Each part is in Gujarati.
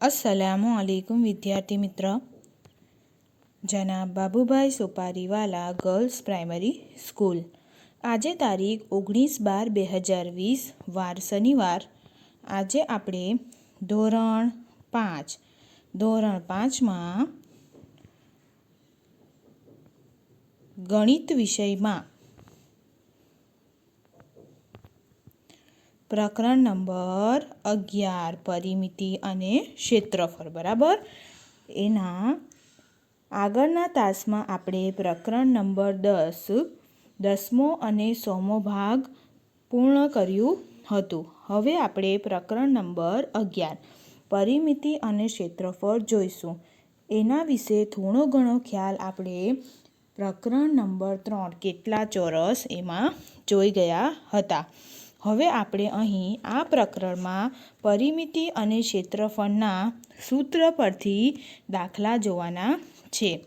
અસલામુ અલૈકુમ વિદ્યાર્થી મિત્ર. જનાબ Babubhai Sopariwala girls primary school આજે તારીખ ઓગણીસ બાર બે હજાર વીસ, વાર શનિવાર. આજે આપણે ધોરણ પાંચ. ધોરણ પાંચમાં ગણિત વિષયમાં પ્રકરણ નંબર અગિયાર, પરિમિતિ અને ક્ષેત્રફળ, બરાબર? એના આગળના તાસમાં આપણે પ્રકરણ નંબર દસ, દસમો અને સોમો ભાગ પૂર્ણ કર્યું હતું. હવે આપણે પ્રકરણ નંબર અગિયાર, પરિમિતિ અને ક્ષેત્રફળ જોઈશું. એના વિશે થોડો ઘણો ખ્યાલ આપણે પ્રકરણ નંબર ત્રણ, કેટલા ચોરસ એમાં જોઈ ગયા હતા. હવે આપણે અહીં આ પ્રકરણમાં પરિમિતિ અને ક્ષેત્રફળના સૂત્ર પરથી દાખલા જોવાના છે.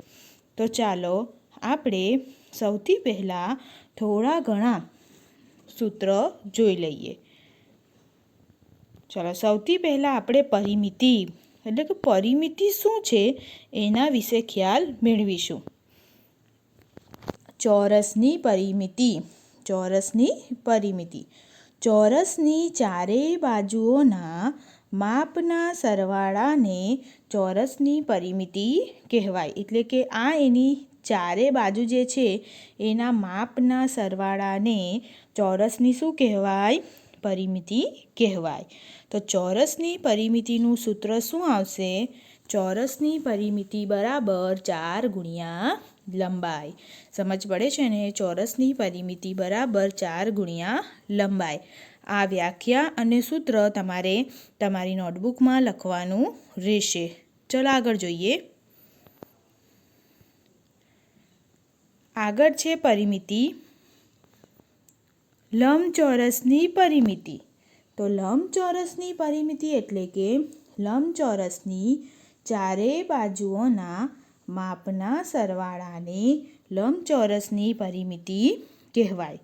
તો ચાલો આપણે સૌથી પહેલાં થોડા ઘણા સૂત્ર જોઈ લઈએ. ચાલો, સૌથી પહેલાં આપણે પરિમિતિ, એટલે કે પરિમિતિ શું છે એના વિશે ખ્યાલ મેળવીશું. ચોરસની પરિમિતિ ચોરસની પરિમિતિ. ચોરસની ચારેય બાજુઓના માપના સરવાળાને ચોરસની પરિમિતિ કહેવાય. એટલે કે આ એની ચારે બાજુ જે છે, એના માપના સરવાળાને ચોરસની શું કહેવાય? પરિમિતિ કહેવાય. તો ચોરસની પરિમિતિનું સૂત્ર શું આવશે? ચોરસની પરિમિતિ બરાબર ચાર ગુણ્યા લંબાઈ. સમજ પડે છે ને? ચોરસની પરિમિતિ બરાબર ચાર ગુણ્યા લંબાઈ. આ વ્યાખ્યા અને સૂત્ર તમારે તમારી નોટબુકમાં લખવાનું રહેશે. ચલો આગળ જોઈએ. આગળ છે પરિમિતિ. લંબચોરસની પરિમિતિ. તો લંબચોરસની પરિમિતિ એટલે કે લંબચોરસની ચારેય બાજુઓના માપના સરવાળાને લંબચોરસની પરિમિતિ કહેવાય.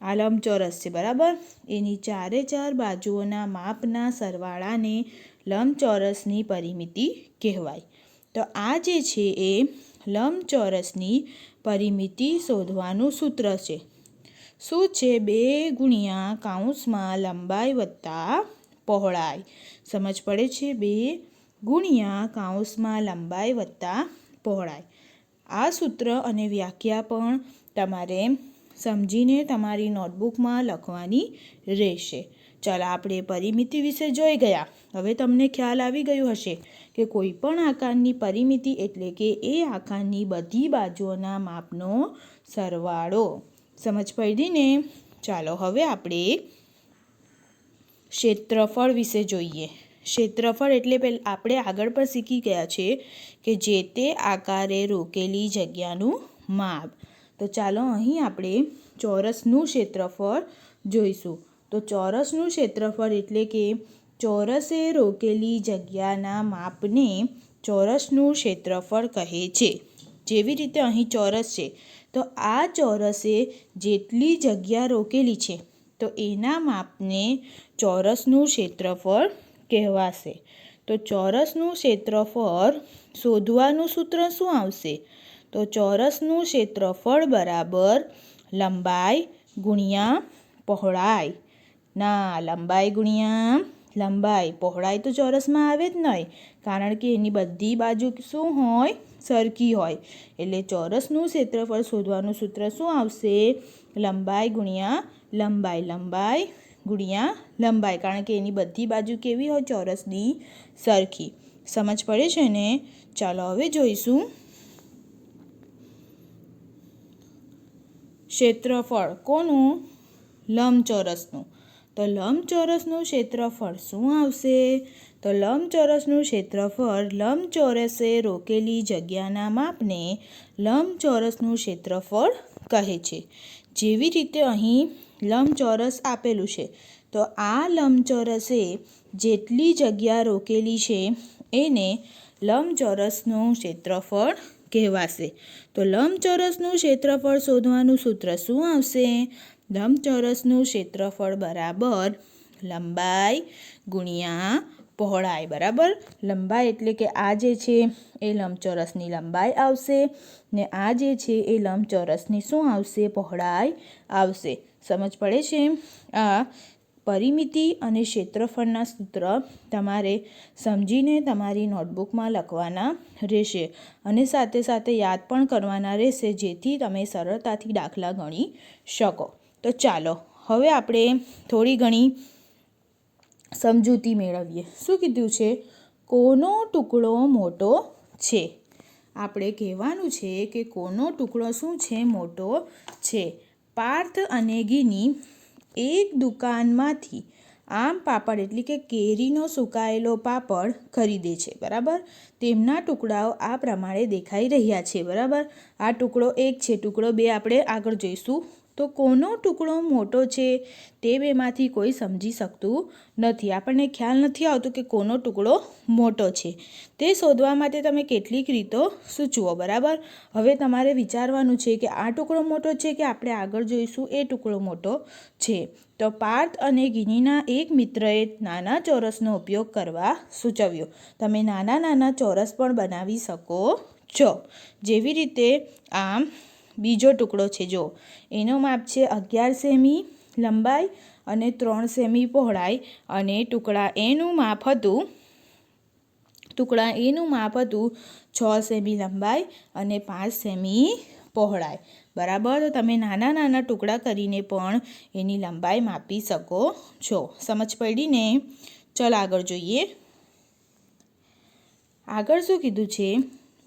આ લંબચોરસ છે, બરાબર? એની ચારે ચાર બાજુઓના માપના સરવાળાને લંબચોરસની પરિમિતિ કહેવાય. તો આ જે છે એ લંબચોરસની પરિમિતિ શોધવાનું સૂત્ર છે. શું છે? બે ગુણ્યા કાઉન્સમાં લંબાઈ વત્તા પહોળાઈ. સમજ પડે છે? બે ગુણ્યા કાઉસમાં લંબાઈ વત્તા પહોળાઈ. આ સૂત્ર અને વ્યાખ્યા પણ તમારે સમજીને તમારી નોટબુકમાં લખવાની રહેશે. ચાલો આપણે પરિમિતિ વિશે જોઈ ગયા. હવે તમને ખ્યાલ આવી ગયો હશે કે કોઈ પણ આકારની પરિમિતિ એટલે કે એ આકારની બધી બાજુઓના માપનો સરવાળો. સમજ પડી ને? ચાલો હવે આપણે ક્ષેત્રફળ વિશે જોઈએ. ક્ષેત્રફળ એટલે આપણે આગળ પર શીખી ગયા છે કે જે તે આકારે રોકેલી જગ્યાનું માપ. તો ચાલો અહીં આપણે ચોરસનું ક્ષેત્રફળ જોઈશું. તો ચોરસનું ક્ષેત્રફળ એટલે કે ચોરસે રોકેલી જગ્યાના માપને ચોરસનું ક્ષેત્રફળ કહે છે. જેવી રીતે અહીં ચોરસ છે. તો આ ચોરસે જેટલી જગ્યા રોકેલી છે, તો એના માપને ચોરસનું ક્ષેત્રફળ કહેવાશે. તો ચોરસનું ક્ષેત્રફળ શોધવાનું સૂત્ર શું આવશે? તો ચોરસનું ક્ષેત્રફળ બરાબર લંબાઈ ગુણ્યા પહોળાઈ. ના, લંબાઈ ગુણ્યા લંબાઈ. પહોળાઈ તો ચોરસમાં આવે જ નહીં, કારણ કે એની બધી બાજુ શું હોય? સરખી હોય. એટલે ચોરસનું ક્ષેત્રફળ શોધવાનું સૂત્ર શું આવશે? લંબાઈ ગુણ્યા લંબાઈ લંબાઈ ગુણ્યા લંબાઈ કારણ કે એની બધી બાજુ કેવી હોય ચોરસની સરખી. સમજ પડે છે ને? ચાલો હવે જોઈશું. ક્ષેત્રફળ કોનું? લંબચોરસનું. તો લંબચોરસનું ક્ષેત્રફળ શું આવશે? તો લંબચોરસનું ક્ષેત્રફળ લંબચોરસે રોકેલી જગ્યાના માપને લંબચોરસનું ક્ષેત્રફળ કહે છે. જેવી રીતે અહીં લંબચોરસ આપેલું છે, તો આ લંબચોરસે જેટલી જગ્યા રોકેલી છે, એને લંબચોરસનું ક્ષેત્રફળ કહેવાશે. તો લંબચોરસનું ક્ષેત્રફળ શોધવાનું સૂત્ર શું આવશે? લંબચોરસનું ક્ષેત્રફળ બરાબર લંબાઈ ગુણ્યા પહોળાઈ, બરાબર? લંબાઈ એટલે કે આ જે છે એ લંબચોરસની લંબાઈ આવશે ને આ જે છે એ લંબચોરસની શું આવશે? પહોળાઈ આવશે. સમજ પડે છે? આ પરિમિતિ અને ક્ષેત્રફળના સૂત્ર તમારે સમજીને તમારી નોટબુકમાં લખવાના રહેશે અને સાથે સાથે યાદ પણ કરવાના રહેશે, જેથી તમે સરળતાથી દાખલા ગણી શકો. તો ચાલો, હવે આપણે થોડી ઘણી સમજૂતી મેળવીએ. શું કીધું છે? કોનો ટુકડો મોટો છે? આપણે કહેવાનું છે કે કોનો ટુકડો શું છે? મોટો છે. પાર્થ અને ગિની એક દુકાનમાંથી આમ પાપડ, એટલે કે કેરીનો સુકાયેલો પાપડ ખરીદે છે. બરાબર? તેમના ટુકડાઓ આ પ્રમાણે દેખાઈ રહ્યા છે. બરાબર? આ ટુકડો એક છે. ટુકડો બે આપણે આગળ જોઈશું. તો કોનો ટુકડો મોટો છે તે બેમાંથી કોઈ સમજી શકતું નથી. આપણને ખ્યાલ નથી આવતું કે કોનો ટુકડો મોટો છે. તે શોધવા માટે તમે કેટલીક રીતો સૂચવો, બરાબર? હવે તમારે વિચારવાનું છે કે આ ટુકડો મોટો છે કે આપણે આગળ જોઈશું એ ટુકડો મોટો છે. તો પાર્થ અને ગિનીના એક મિત્રએ નાના ચોરસનો ઉપયોગ કરવા સૂચવ્યો. તમે નાના નાના ચોરસ પણ બનાવી શકો છો. જેવી રીતે આમ બીજો ટુકડો છે, જો. એનો માપ છે અગિયાર સેમી લંબાઈ અને ત્રણ સેમી પહોળાઈ અને ટુકડા એનું માપ હતું, ટુકડા એનું માપ હતું છ સેમી લંબાઈ અને પાંચ સેમી પહોળાઈ. બરાબર? તો તમે નાના નાના ટુકડા કરીને પણ એની લંબાઈ માપી શકો છો. સમજ પડીને? ચલ આગળ જોઈએ. આગળ શું કીધું છે?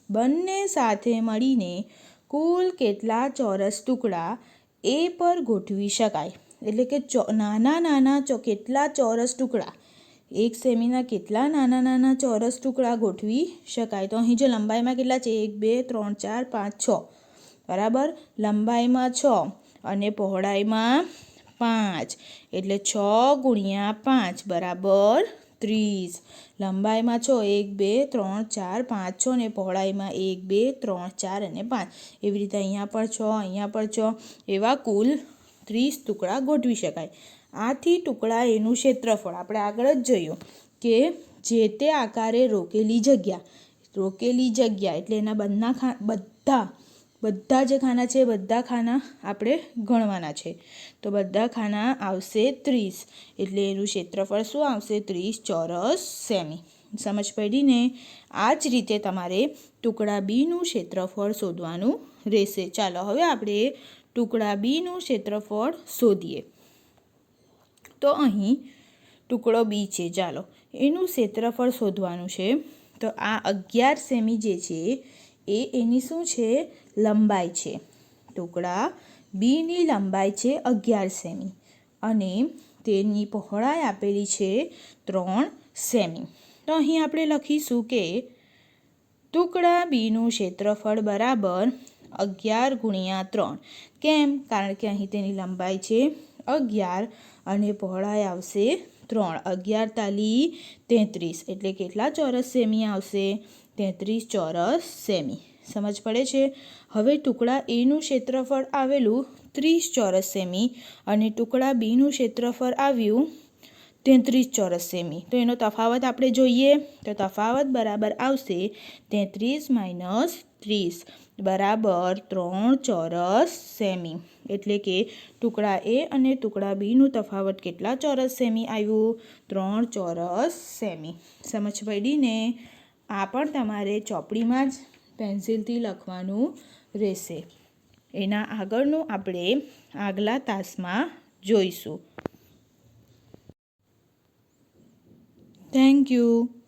બંને સાથે મળીને કુલ કેટલા ચોરસ ટુકડા એ પર ગોઠવી શકાય? એટલે કે નાના નાના કેટલા ચોરસ ટુકડા? એક સેમીના કેટલા નાના નાના ચોરસ ટુકડા ગોઠવી શકાય? તો અહીં જો લંબાઈમાં કેટલા છે? એક, બે, ત્રણ, ચાર, પાંચ, છ. બરાબર? લંબાઈમાં છ અને પહોળાઈમાં પાંચ. એટલે છ ગુણ્યા પાંચ. બરાબર? ત્રીસ લંબાઈમાં છો, એક, બે, ત્રણ, ચાર, પાંચ, છો ને પહોળાઈમાં એક, બે, ત્રણ, ચાર અને પાંચ. એવી રીતે અહીંયા પણ છો, અહીંયા પણ છ. એવા કુલ ત્રીસ ટુકડા ગોઠવી શકાય. આથી ટુકડા એનું ક્ષેત્રફળ. આપણે આગળ જ જોયું કે જે તે આકારે રોકેલી જગ્યા રોકેલી જગ્યા એટલે એના બંધના બધા બધા જે ખાના છે, બધા ખાના આપણે ગણવાના છે. તો બધા ખાના આવશે ત્રીસ. એટલે એનું ક્ષેત્રફળ શું આવશે? ત્રીસ ચોરસ સેમી. સમજ પડીને આ જ રીતે તમારે ટુકડા બીનું ક્ષેત્રફળ શોધવાનું રહેશે. ચાલો હવે આપણે ટુકડા બીનું ક્ષેત્રફળ શોધીએ. તો અહીં ટુકડો બી છે. ચાલો. એનું ક્ષેત્રફળ શોધવાનું છે. તો આ અગિયાર સેમી જે છે એ એની શું છે? લંબાઈ છે. ટુકડા બીની લંબાઈ છે અગિયાર સેમી અને તેની પહોળાઈ આપેલી છે ત્રણ સેમી. તો અહીં આપણે લખીશું કે ટુકડા બીનું ક્ષેત્રફળ બરાબર અગિયાર ગુણ્યા ત્રણ. કેમ? કારણ કે અહીં તેની લંબાઈ છે અગિયાર અને પહોળાઈ આવશે ત્રણ. અગિયાર તાલી તેત્રીસ. એટલે કેટલા ચોરસ સેમી આવશે? તેત્રીસ ચોરસ સેમી. સમજ પડે છે? હવે ટુકડા એનું ક્ષેત્રફળ આવેલું ત્રીસ ચોરસ સેમી અને ટુકડા બીનું ક્ષેત્રફળ આવ્યું તેત્રીસ ચોરસ સેમી. તો એનો તફાવત આપણે જોઈએ. તો તફાવત બરાબર આવશે તેત્રીસ માઇનસ ત્રીસ બરાબર ત્રણ ચોરસ સેમી. એટલે કે ટુકડા એ અને ટુકડા બીનું તફાવત કેટલા ચોરસ સેમી આવ્યું? ત્રણ ચોરસ સેમી. સમજ પડી ને આ પણ તમારે ચોપડીમાં જ પેન્સિલથી લખવાનું રહેશે. એના આગળનું આપણે આગલા તાસમાં જોઈશું. Thank you